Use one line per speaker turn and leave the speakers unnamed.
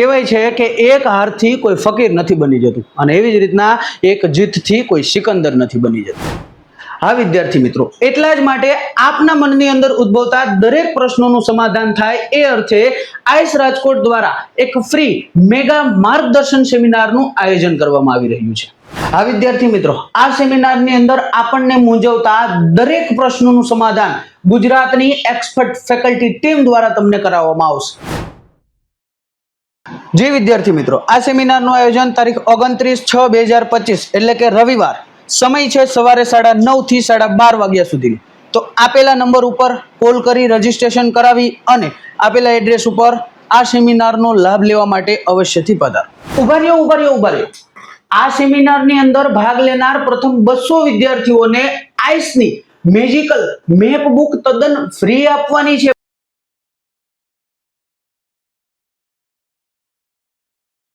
કહેવાય છે કે એક હારથી કોઈ ફકીર નથી બની જતું અને એવી જ રીતના એક જીતથી કોઈ સિકંદર નથી બની જતું. હા, વિદ્યાર્થી મિત્રો, એટલા જ માટે આપના મનની અંદર ઉદ્ભવતા દરેક પ્રશ્નોનું સમાધાન થાય એ અર્થે આઈસ રાજકોટ દ્વારા એક ફ્રી મેગા માર્ગદર્શન સેમિનારનું આયોજન કરવામાં આવી રહ્યું છે. હા, વિદ્યાર્થી મિત્રો, આ સેમિનારની અંદર આપણને મૂંઝવતા દરેક પ્રશ્નોનું સમાધાન ગુજરાતની એક્સપર્ટ ફેકલ્ટી ટીમ દ્વારા તમને કરાવવામાં આવશે. જી વિદ્યાર્થી મિત્રો, આ સેમિનારનું આયોજન તારીખ ઓગણત્રીસ છ બે હજાર પચીસ, એટલે કે રવિવાર. સમય છે સવારે સાડા નવથી સાડા બાર વાગ્યા સુધી. તો આપેલા નંબર ઉપર કોલ કરી રજીસ્ટ્રેશન કરાવી અને આપેલા એડ્રેસ ઉપર આ સેમિનારનો લાભ લેવા માટે અવશ્યથી પધારો. ઊભા રહ્યો ઊભા રહ્યો ઊભા રહ્યો. આ સેમિનારની અંદર ભાગ લેનાર પ્રથમ બસો વિદ્યાર્થીઓને આઈસની મેજિકલ મેપ બુક તદ્દન ફ્રી આપવાની છે.